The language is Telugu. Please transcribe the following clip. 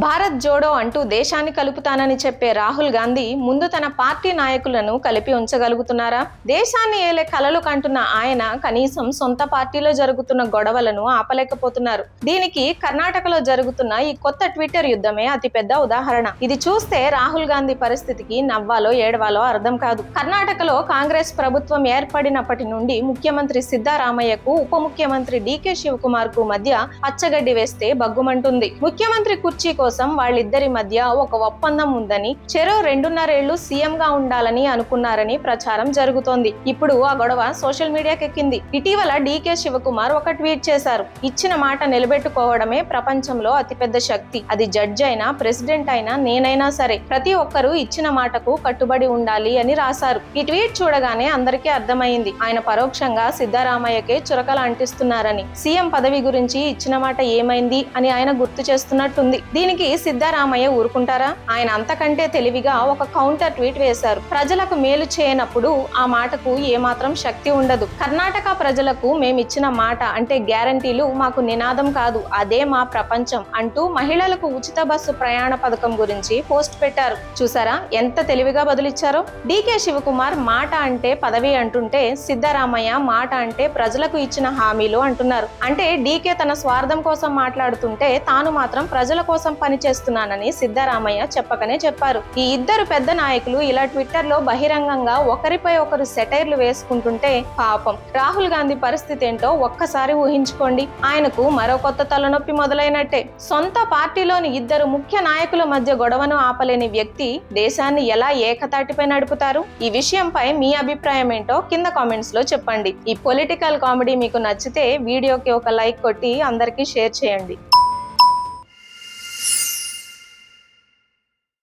భారత్ జోడో అంటూ దేశాన్ని కలుపుతానని చెప్పే రాహుల్ గాంధీ ముందు తన పార్టీ నాయకులను కలిపి ఉంచగలుగుతున్నారా? దేశాన్ని ఏలే కలలు కంటున్న ఆయన కనీసం సొంత పార్టీలో జరుగుతున్న గొడవలను ఆపలేకపోతున్నారు. దీనికి కర్ణాటకలో జరుగుతున్న ఈ కొత్త ట్విట్టర్ యుద్ధమే అతిపెద్ద ఉదాహరణ. ఇది చూస్తే రాహుల్ గాంధీ పరిస్థితికి నవ్వాలో ఏడవాలో అర్థం కాదు. కర్ణాటకలో కాంగ్రెస్ ప్రభుత్వం ఏర్పడినప్పటి నుండి ముఖ్యమంత్రి సిద్ధారామయ్యకు ఉప ముఖ్యమంత్రి డీకే శివకుమార్కు మధ్య పచ్చగడ్డి వేస్తే బగ్గుమంటుంది ముఖ్యమంత్రి కుర్చీ కోసం వాళ్ళిద్దరి మధ్య ఒక ఒప్పందం ఉందని చెరో రెండున్నరేళ్ళు సీఎం గా ఉండాలని అనుకున్నారని ప్రచారం జరుగుతోంది. ఇప్పుడు ఆ గొడవ సోషల్ మీడియాకెక్కింది ఇటీవల డీకే శివకుమార్ ఒక ట్వీట్ చేశారు. ఇచ్చిన మాట నిలబెట్టుకోవడమే ప్రపంచంలో అతిపెద్ద శక్తి. అది జడ్జ్ అయినా ప్రెసిడెంట్ అయినా నేనైనా సరే ప్రతి ఒక్కరూ ఇచ్చిన మాటకు కట్టుబడి ఉండాలి అని రాశారు. ఈ ట్వీట్ చూడగానే అందరికీ అర్థమైంది. ఆయన పరోక్షంగా సిద్ధరామయ్యకే చురకలు అంటిస్తున్నారని. సీఎం పదవి గురించి ఇచ్చిన మాట ఏమైంది అని ఆయన గుర్తు చేస్తున్నట్టుంది. దీని దీనికి సిద్ధరామయ్య ఊరుకుంటారా? ఆయన అంతకంటే తెలివిగా ఒక కౌంటర్ ట్వీట్ వేశారు. ప్రజలకు మేలు చేయనప్పుడు ఆ మాటకు ఏమాత్రం శక్తి ఉండదు. కర్ణాటక ప్రజలకు మేమిచ్చిన మాట అంటే గ్యారంటీలు మాకు నినాదం కాదు. అదే మా ప్రపంచం అంటూ మహిళలకు ఉచిత బస్సు ప్రయాణ పథకం గురించి పోస్ట్ పెట్టారు. చూసారా? ఎంత తెలివిగా బదులిచ్చారో? డీకే శివకుమార్ మాట అంటే పదవి అంటుంటే సిద్ధరామయ్య మాట అంటే ప్రజలకు ఇచ్చిన హామీలు అంటున్నారు. అంటే డీకే తన స్వార్థం కోసం మాట్లాడుతుంటే తాను మాత్రం ప్రజల కోసం పనిచేస్తున్నానని సిద్ధరామయ్య చెప్పకనే చెప్పారు. ఈ ఇద్దరు పెద్ద నాయకులు ఇలా ట్విట్టర్లో బహిరంగంగా ఒకరిపై ఒకరు సెటైర్లు వేసుకుంటుంటే పాపం. రాహుల్ గాంధీ పరిస్థితి ఏంటో ఒక్కసారి ఊహించుకోండి. ఆయనకు మరో కొత్త తలనొప్పి మొదలైనట్టే. సొంత పార్టీలోని ఇద్దరు ముఖ్య నాయకుల మధ్య గొడవను ఆపలేని వ్యక్తి దేశాన్ని ఎలా ఏకతాటిపై నడుపుతారు? ఈ విషయంపై మీ అభిప్రాయం ఏంటో కింద కామెంట్స్లో చెప్పండి. ఈ పొలిటికల్ కామెడీ మీకు నచ్చితే వీడియోకి ఒక లైక్ కొట్టి అందరికీ షేర్ చేయండి.